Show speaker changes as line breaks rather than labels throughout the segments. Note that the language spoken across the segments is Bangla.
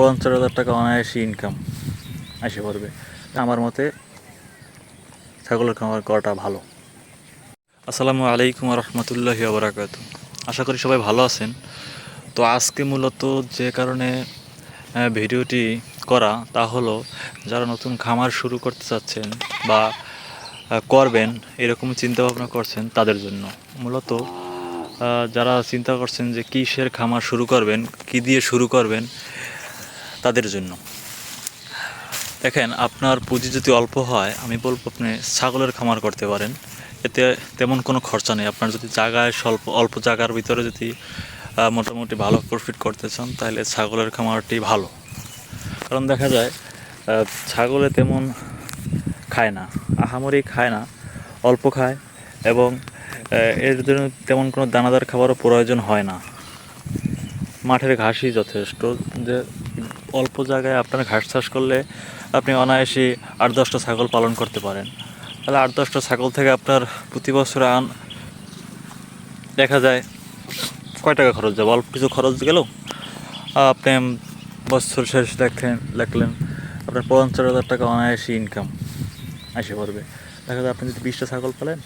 পঞ্চাশ হাজার টাকা অনায়াসি ইনকাম আসে পড়বে। আমার মতে ছাগলের খামার করাটা ভালো। আসসালামু আলাইকুম রহমতুল্লাহি আবরাকাত আশা করি সবাই ভালো আছেন। তো আজকে মূলত যে কারণে ভিডিওটি করা তা হলো, যারা নতুন খামার শুরু করতে চাচ্ছেন বা করবেন, এরকম চিন্তা ভাবনা করছেন তাদের জন্য। মূলত যারা চিন্তা করছেন যে কিসের খামার শুরু করবেন, কি দিয়ে শুরু করবেন তাদের জন্য। দেখেন, আপনার পুঁজি যদি অল্প হয়, আমি বলব আপনি ছাগলের খামার করতে পারেন। এতে তেমন কোনো খরচা নেই। আপনার যদি জায়গায় স্বল্প, অল্প জায়গার ভিতরে যদি মোটামুটি ভালো প্রফিট করতে চান, তাহলে ছাগলের খামারটি ভালো। কারণ দেখা যায় ছাগলে তেমন খায় না, আহামরি খায় না, অল্প খায় এবং এর জন্য তেমন কোনো দানাদার খাবারও প্রয়োজন হয় না। মাঠের ঘাসই যথেষ্ট, যে অল্প জায়গায় আপনার ঘাস চাষ করলে আপনি অনায়াসে আট দশটা ছাগল পালন করতে পারেন। তাহলে আট দশটা ছাগল থেকে আপনার প্রতি বছর আন দেখা যায় কয় টাকা খরচ যাবে? অল্প কিছু খরচ গেল আপনি বছর শেষ দেখলেন দেখলেন আপনার পঞ্চাশ হাজার টাকা অনায়াসি ইনকাম আসে পড়বে। দেখা যায় আপনি যদি বিশটা ছাগল পালেন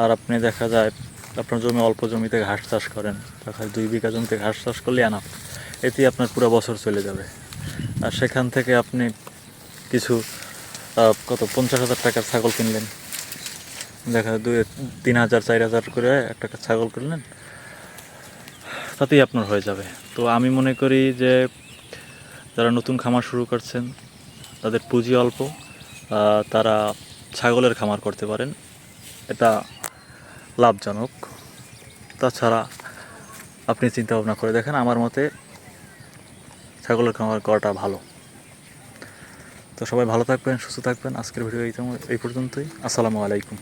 আর আপনি দেখা যায় আপনার জমি অল্প জমিতে ঘাস চাষ করেন, দেখা দুই বিঘা জমিতে ঘাস চাষ করলে আনা এতেই আপনার পুরো বছর চলে যাবে। আর সেখান থেকে আপনি কিছু কত, পঞ্চাশ হাজার টাকার ছাগল কিনলেন। দেখা যায় দুই, তিন হাজার, চার হাজার করে একটা ছাগল কিনলেন। তাতেই আপনার হয়ে যাবে। তো আমি মনে করি যে যারা নতুন খামার শুরু করছেন, তাদের পুঁজি অল্প তারা ছাগলের খামার করতে পারেন। এটা লাভজনক। তাছাড়া আপনি চিন্তা ভাবনা করে দেখেন, আমার মতে ছাগলের খামার করাটা ভালো। তো সবাই ভালো থাকবেন, সুস্থ থাকবেন। আজকের ভিডিও এই পর্যন্তই। আসসালামু আলাইকুম।